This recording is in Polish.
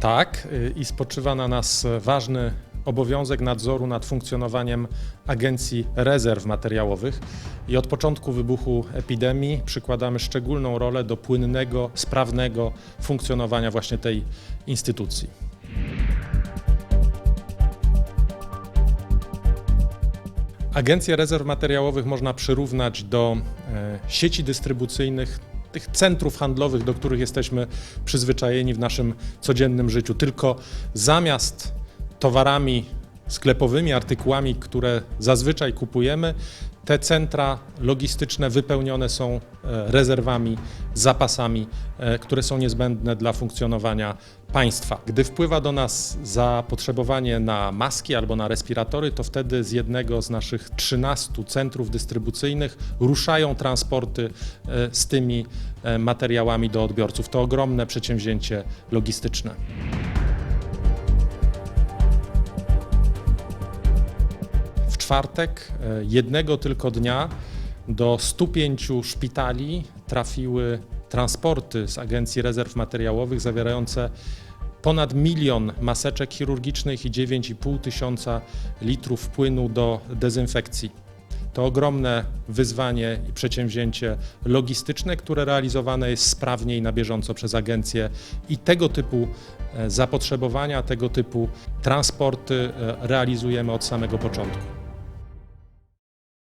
Tak, y, i spoczywa na nas ważny obowiązek nadzoru nad funkcjonowaniem Agencji Rezerw Materiałowych i od początku wybuchu epidemii przykładamy szczególną rolę do płynnego, sprawnego funkcjonowania właśnie tej instytucji. Agencję Rezerw Materiałowych można przyrównać do e, sieci dystrybucyjnych, tych centrów handlowych, do których jesteśmy przyzwyczajeni w naszym codziennym życiu. Tylko zamiast towarami sklepowymi, artykułami, które zazwyczaj kupujemy, te centra logistyczne wypełnione są e, rezerwami, zapasami, e, które są niezbędne dla funkcjonowania państwa. Gdy wpływa do nas zapotrzebowanie na maski albo na respiratory, to wtedy z jednego z naszych 13 centrów dystrybucyjnych ruszają transporty e, z tymi materiałami do odbiorców. To ogromne przedsięwzięcie logistyczne. Czwartek, e, jednego tylko dnia, do 105 szpitali trafiły transporty z Agencji Rezerw Materiałowych zawierające ponad milion maseczek chirurgicznych i 9,5 tysiąca litrów płynu do dezynfekcji. To ogromne wyzwanie i przedsięwzięcie logistyczne, które realizowane jest sprawnie i na bieżąco przez agencję i tego typu e, zapotrzebowania, tego typu transporty e, realizujemy od samego początku.